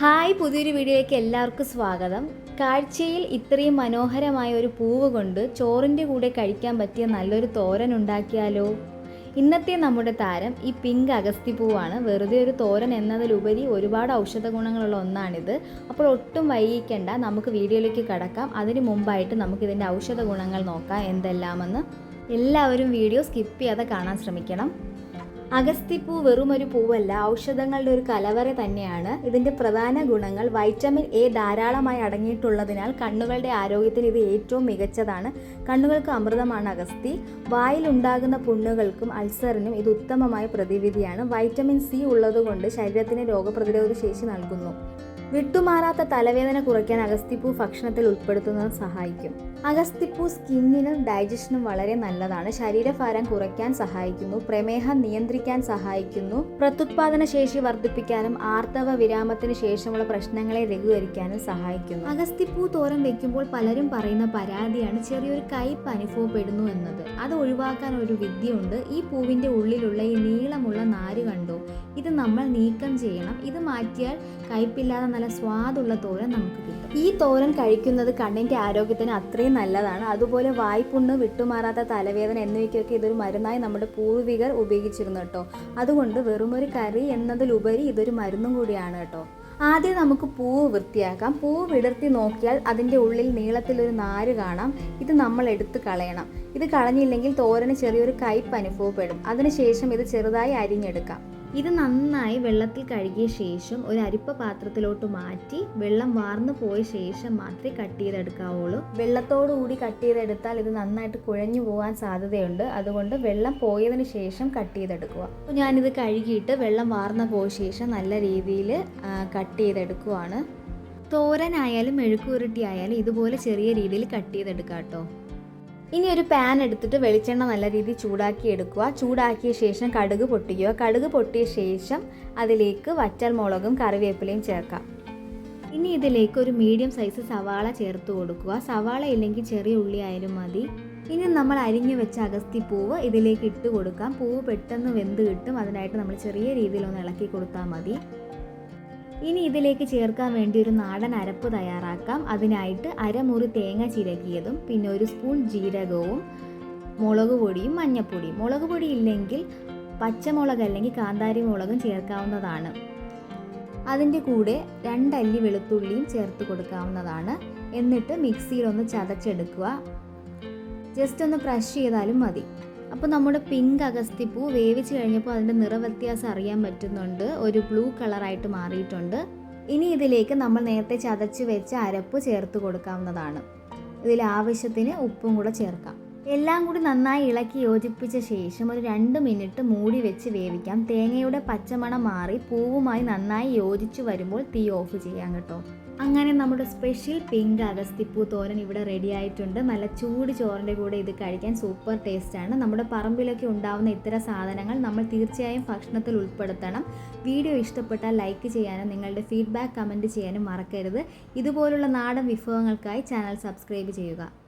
Hi പുതിയൊരു വീഡിയോയിലേക്ക് എല്ലാവർക്കും സ്വാഗതം. കാഴ്ചയിൽ ഇത്രയും മനോഹരമായ ഒരു പൂവ് കൊണ്ട് ചോറിന്റെ കൂടെ കഴിക്കാൻ പറ്റിയ നല്ലൊരു തോരൻ ഉണ്ടാക്കിയാലോ? ഇന്നത്തെ നമ്മുടെ താരം ഈ പിങ്ക് അഗസ്തി പൂവാണ്. വെറുതെ ഒരു തോരൻ എന്നതിലുപരി ഒരുപാട് ഔഷധ ഗുണങ്ങളുള്ള ഒന്നാണിത്. അപ്പോൾ ഒട്ടും വൈകിക്കേണ്ട നമുക്ക് വീഡിയോയിലേക്ക് കടക്കാം. അതിന് മുമ്പായിട്ട് നമുക്കിതിന്റെ ഔഷധ ഗുണങ്ങൾ നോക്കാം എന്തെല്ലാമെന്ന്. എല്ലാവരും വീഡിയോ സ്കിപ്പ് ചെയ്യാതെ കാണാൻ ശ്രമിക്കണം. അഗസ്തിപ്പൂ വെറും ഒരു പൂവല്ല ഔഷധങ്ങളുടെ ഒരു കലവറ തന്നെയാണ്. ഇതിന്റെ പ്രധാന ഗുണങ്ങൾ വൈറ്റമിൻ എ ധാരാളമായി അടങ്ങിയിട്ടുള്ളതിനാൽ കണ്ണുകളുടെ ആരോഗ്യത്തിന് ഇത് ഏറ്റവും മികച്ചതാണ്. കണ്ണുകൾക്ക് അമൃതമാണ് അഗസ്തി. വായിലുണ്ടാകുന്ന പുണ്ണുകൾക്കും അൾസറിനും ഇത് ഉത്തമമായ പ്രതിവിധിയാണ്. വൈറ്റമിൻ സി ഉള്ളതുകൊണ്ട് ശരീരത്തിന് രോഗപ്രതിരോധ ശേഷി നൽകുന്നു. വിട്ടുമാറാത്ത തലവേദന കുറയ്ക്കാൻ അഗസ്തിപ്പൂ ഭക്ഷണത്തിൽ ഉൾപ്പെടുത്തുന്നത് സഹായിക്കും. അഗസ്തിപ്പൂ സ്കിന്നിനും ഡൈജഷനും വളരെ നല്ലതാണ്. ശരീരഭാരം കുറയ്ക്കാൻ സഹായിക്കുന്നു. പ്രമേഹം നിയന്ത്രിക്കാൻ സഹായിക്കുന്നു. പ്രത്യുത്പാദന ശേഷി വർദ്ധിപ്പിക്കാനും ആർത്തവ വിരാമത്തിന് ശേഷമുള്ള പ്രശ്നങ്ങളെ ലഘൂകരിക്കാനും സഹായിക്കുന്നു. അഗസ്തിപ്പൂ തോരം വെക്കുമ്പോൾ പലരും പറയുന്ന പരാതിയാണ് ചെറിയൊരു കയ്പ് അനുഭവപ്പെടുന്നു എന്നത്. അത് ഒഴിവാക്കാൻ ഒരു വിദ്യയുണ്ട്. ഈ പൂവിന്റെ ഉള്ളിലുള്ള ഈ നീളമുള്ള നാര് കണ്ടോ? ഇത് നമ്മൾ നീക്കം ചെയ്യണം. ഇത് മാറ്റിയാൽ കയ്പില്ലാതെ നല്ല സ്വാദുള്ള തോരൻ നമുക്ക് കിട്ടും. ഈ തോരൻ കഴിക്കുന്നത് കണ്ണിന്റെ ആരോഗ്യത്തിന് അത്രയും നല്ലതാണ്. അതുപോലെ വായ്പുണ്ണ് വിട്ടുമാറാത്ത തലവേദന എന്നിവയ്ക്കൊക്കെ ഇതൊരു മരുന്നായി നമ്മുടെ പൂർവികർ ഉപയോഗിച്ചിരുന്നു കേട്ടോ. അതുകൊണ്ട് വെറുമൊരു കറി എന്നതിലുപരി ഇതൊരു മരുന്നും കൂടിയാണ് കേട്ടോ. ആദ്യം നമുക്ക് പൂവ് വൃത്തിയാക്കാം. പൂവ് വിടർത്തി നോക്കിയാൽ അതിന്റെ ഉള്ളിൽ നീളത്തിലൊരു നാര് കാണാം. ഇത് നമ്മൾ എടുത്ത് കളയണം. ഇത് കളഞ്ഞില്ലെങ്കിൽ തോരന് ചെറിയൊരു കയ്പ് അനുഭവപ്പെടും. അതിനുശേഷം ഇത് ചെറുതായി അരിഞ്ഞെടുക്കാം. ഇത് നന്നായി വെള്ളത്തിൽ കഴുകിയ ശേഷം ഒരു അരിപ്പ പാത്രത്തിലോട്ട് മാറ്റി വെള്ളം വാർന്നു പോയ ശേഷം മാത്രമേ കട്ട് ചെയ്തെടുക്കാവുള്ളൂ. വെള്ളത്തോടുകൂടി കട്ട് ചെയ്തെടുത്താൽ ഇത് നന്നായിട്ട് കുഴഞ്ഞു പോകാൻ സാധ്യതയുണ്ട്. അതുകൊണ്ട് വെള്ളം പോയതിന് ശേഷം കട്ട് ചെയ്തെടുക്കുക. അപ്പോൾ ഞാനിത് കഴുകിയിട്ട് വെള്ളം വാർന്നു പോയ ശേഷം നല്ല രീതിയിൽ കട്ട് ചെയ്തെടുക്കുവാണ്. തോരനായാലും മെഴുക്കുരുട്ടി ആയാലും ഇതുപോലെ ചെറിയ രീതിയിൽ കട്ട് ചെയ്തെടുക്കാം കേട്ടോ. ഇനി ഒരു പാൻ എടുത്തിട്ട് വെളിച്ചെണ്ണ നല്ല രീതിയിൽ ചൂടാക്കി എടുക്കുക. ചൂടാക്കിയ ശേഷം കടുക് പൊട്ടിക്കുക. കടുക് പൊട്ടിയ ശേഷം അതിലേക്ക് വറ്റൽ മുളകും കറിവേപ്പിലയും ചേർക്കാം. ഇനി ഇതിലേക്ക് ഒരു മീഡിയം സൈസ് സവാള ചേർത്ത് കൊടുക്കുക. സവാള ഇല്ലെങ്കിൽ ചെറിയ ഉള്ളി ആയാലും മതി. ഇനി നമ്മൾ അരിഞ്ഞു വെച്ച അഗസ്തി പൂവ് ഇതിലേക്ക് ഇട്ട് കൊടുക്കാം. പൂവ് പെട്ടെന്ന് വെന്ത് കിട്ടും. അതിനായിട്ട് നമ്മൾ ചെറിയ രീതിയിൽ ഒന്ന് ഇളക്കി കൊടുത്താൽ മതി. ഇനി ഇതിലേക്ക് ചേർക്കാൻ വേണ്ടി ഒരു നാടൻ അരപ്പ് തയ്യാറാക്കാം. അതിനായിട്ട് അരമുറി തേങ്ങ ചിരകിയതും പിന്നെ ഒരു സ്പൂൺ ജീരകവും മുളക് പൊടിയും മഞ്ഞൾപ്പൊടിയും മുളക് പൊടി ഇല്ലെങ്കിൽ പച്ചമുളക് അല്ലെങ്കിൽ കാന്താരി മുളകും ചേർക്കാവുന്നതാണ്. അതിന്റെ കൂടെ രണ്ടല്ലി വെളുത്തുള്ളിയും ചേർത്ത് കൊടുക്കാവുന്നതാണ്. എന്നിട്ട് മിക്സിയിൽ ഒന്ന് ചതച്ചെടുക്കുക. ജസ്റ്റ് ഒന്ന് ക്രഷ് ചെയ്താലും മതി. അപ്പോൾ നമ്മുടെ പിങ്ക് അഗസ്തിപ്പൂ വേവിച്ച് കഴിഞ്ഞപ്പോൾ അതിന്റെ നിറവ്യത്യാസം അറിയാൻ പറ്റുന്നുണ്ട്. ഒരു ബ്ലൂ കളറായിട്ട് മാറിയിട്ടുണ്ട്. ഇനി ഇതിലേക്ക് നമ്മൾ നേരത്തെ ചതച്ച് വെച്ച അരപ്പ് ചേർത്ത് കൊടുക്കാവുന്നതാണ്. ഇതിൽ ആവശ്യത്തിന് ഉപ്പും കൂടെ ചേർക്കാം. എല്ലാം കൂടി നന്നായി ഇളക്കി യോജിപ്പിച്ച ശേഷം ഒരു രണ്ട് മിനിറ്റ് മൂടി വെച്ച് വേവിക്കാം. തേങ്ങയുടെ പച്ചമണം മാറി പൂവുമായി നന്നായി യോജിച്ചു വരുമ്പോൾ തീ ഓഫ് ചെയ്യാം കേട്ടോ. അങ്ങനെ നമ്മുടെ സ്പെഷ്യൽ പിങ്ക് അഗസ്തിപ്പൂ തോരൻ ഇവിടെ റെഡി ആയിട്ടുണ്ട്. നല്ല ചൂട് ചോറിന്റെ കൂടെ ഇത് കഴിക്കാൻ സൂപ്പർ ടേസ്റ്റാണ് നമ്മുടെ പറമ്പിലൊക്കെ ഉണ്ടാവുന്ന ഇത്തരം സാധനങ്ങൾ നമ്മൾ തീർച്ചയായും ഭക്ഷണത്തിൽ ഉൾപ്പെടുത്തണം. വീഡിയോ ഇഷ്ടപ്പെട്ടാൽ ലൈക്ക് ചെയ്യാനും നിങ്ങളുടെ ഫീഡ്ബാക്ക് കമന്റ് ചെയ്യാനും മറക്കരുത്. ഇതുപോലുള്ള നാടൻ വിഭവങ്ങൾക്കായി ചാനൽ സബ്സ്ക്രൈബ് ചെയ്യുക.